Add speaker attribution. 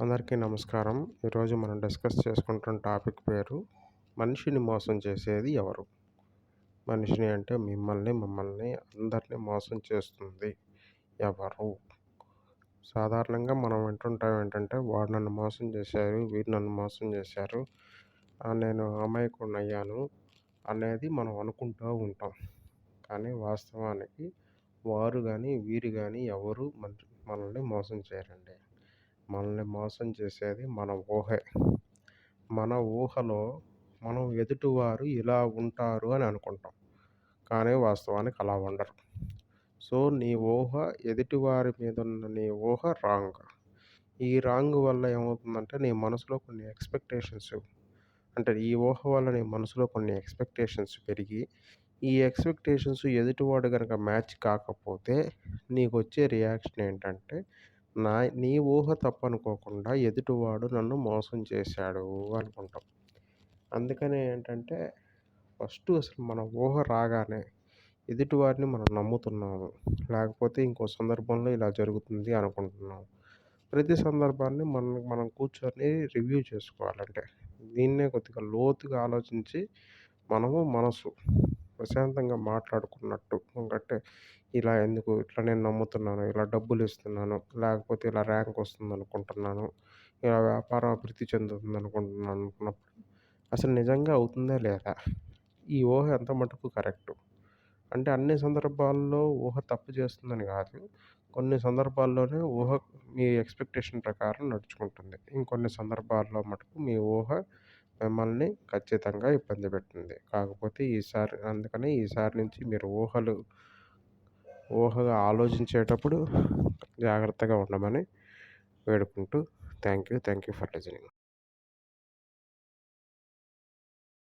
Speaker 1: అందరికీ నమస్కారం. ఈరోజు మనం డిస్కస్ చేసుకుంటున్న టాపిక్ పేరు మనిషిని మోసం చేసేది ఎవరు? మనిషిని అంటే మిమ్మల్ని మమ్మల్ని అందరినీ మోసం చేస్తుంది ఎవరు? సాధారణంగా మనం వింటుంటాం ఏంటంటే వాడు నన్ను మోసం చేశారు వీరు నన్ను మోసం చేశారు నేను అమాయకుడిని అయ్యాను అనేది మనం అనుకుంటూ ఉంటాం. కానీ వాస్తవానికి వారు కానీ వీరు కానీ ఎవరు మన మనల్ని మోసం చేయరండి. మనల్ని మోసం చేసేది మన ఊహే. మన ఊహలో మనం ఎదుటివారు ఇలా ఉంటారు అని అనుకుంటాం. కానీ వాస్తవానికి అలా ఉండరు. సో నీ ఊహ ఎదుటివారి మీద ఉన్న నీ ఊహ రాంగ్. ఈ రాంగ్ వల్ల ఏమవుతుందంటే నీ మనసులో కొన్ని ఎక్స్పెక్టేషన్స్ అంటే ఈ ఊహ వల్ల నీ మనసులో కొన్ని ఎక్స్పెక్టేషన్స్ పెరిగి ఈ ఎక్స్పెక్టేషన్స్ ఎదుటివాడు కనుక మ్యాచ్ కాకపోతే నీకు వచ్చే రియాక్షన్ ఏంటంటే నా నీ ఊహ తప్పనుకోకుండా ఎదుటివాడు నన్ను మోసం చేశాడు అనుకుంటాం. అందుకనే ఏంటంటే ఫస్ట్ అసలు మన ఊహ రాగానే ఎదుటివారిని మనం నమ్ముతున్నాము. లేకపోతే ఇంకో సందర్భంలో ఇలా జరుగుతుంది అనుకుంటున్నాము. ప్రతి సందర్భాన్ని మనం మనం కూర్చొని రివ్యూ చేసుకోవాలంటే దీన్నే కొద్దిగా లోతుగా ఆలోచించి మనము మనసు ప్రశాంతంగా మాట్లాడుకున్నట్టు. అంటే ఇలా ఎందుకు ఇట్లా నేను నమ్ముతున్నాను ఇలా డబ్బులు ఇస్తున్నాను లేకపోతే ఇలా ర్యాంక్ వస్తుంది అనుకుంటున్నాను ఇలా వ్యాపారం అభివృద్ధి చెందుతుంది అనుకుంటున్నాను అనుకున్నప్పుడు అసలు నిజంగా అవుతుందా లేదా? ఈ ఊహ ఎంత మటుకు కరెక్టు? అంటే అన్ని సందర్భాల్లో ఊహ తప్పు చేస్తుందని కాదు. కొన్ని సందర్భాల్లోనే ఊహ మీ ఎక్స్పెక్టేషన్ ప్రకారం నడుచుకుంటుంది. ఇంకొన్ని సందర్భాల్లో మటుకు మీ ఊహ మిమ్మల్ని ఖచ్చితంగా ఇబ్బంది పెట్టింది. కాకపోతే ఈసారి అందుకని ఈసారి నుంచి మీరు ఊహలు ఊహగా ఆలోచించేటప్పుడు జాగ్రత్తగా ఉండమని వేడుకుంటూ thank you thank you for listening.